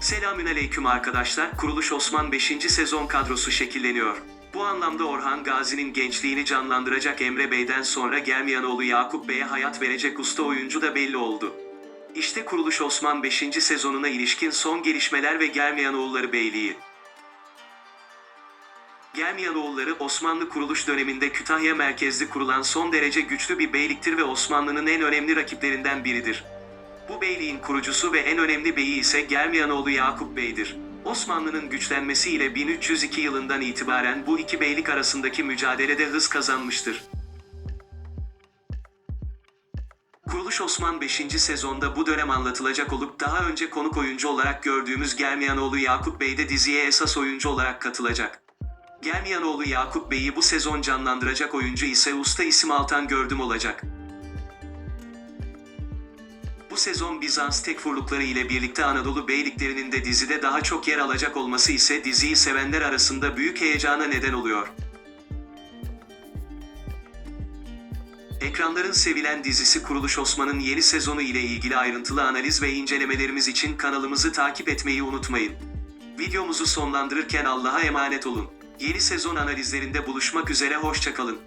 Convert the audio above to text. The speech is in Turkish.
Selamünaleyküm arkadaşlar. Kuruluş Osman 5. sezon kadrosu şekilleniyor. Bu anlamda Orhan Gazi'nin gençliğini canlandıracak Emre Bey'den sonra Germiyanoğlu Yakup Bey'e hayat verecek usta oyuncu da belli oldu. İşte Kuruluş Osman 5. sezonuna ilişkin son gelişmeler ve Germiyanoğulları Beyliği. Germiyanoğulları Osmanlı kuruluş döneminde Kütahya merkezli kurulan son derece güçlü bir beyliktir ve Osmanlı'nın en önemli rakiplerinden biridir. Bu beyliğin kurucusu ve en önemli beyi ise Germiyanoğlu Yakup Bey'dir. Osmanlı'nın güçlenmesiyle 1302 yılından itibaren bu iki beylik arasındaki mücadelede hız kazanmıştır. Kuruluş Osman 5. sezonda bu dönem anlatılacak olup daha önce konuk oyuncu olarak gördüğümüz Germiyanoğlu Yakup Bey de diziye esas oyuncu olarak katılacak. Germiyanoğlu Yakup Bey'i bu sezon canlandıracak oyuncu ise usta isim Altan Gördüm olacak. Bu sezon Bizans tekfurlukları ile birlikte Anadolu beyliklerinin de dizide daha çok yer alacak olması ise diziyi sevenler arasında büyük heyecana neden oluyor. Ekranların sevilen dizisi Kuruluş Osman'ın yeni sezonu ile ilgili ayrıntılı analiz ve incelemelerimiz için kanalımızı takip etmeyi unutmayın. Videomuzu sonlandırırken Allah'a emanet olun. Yeni sezon analizlerinde buluşmak üzere hoşçakalın.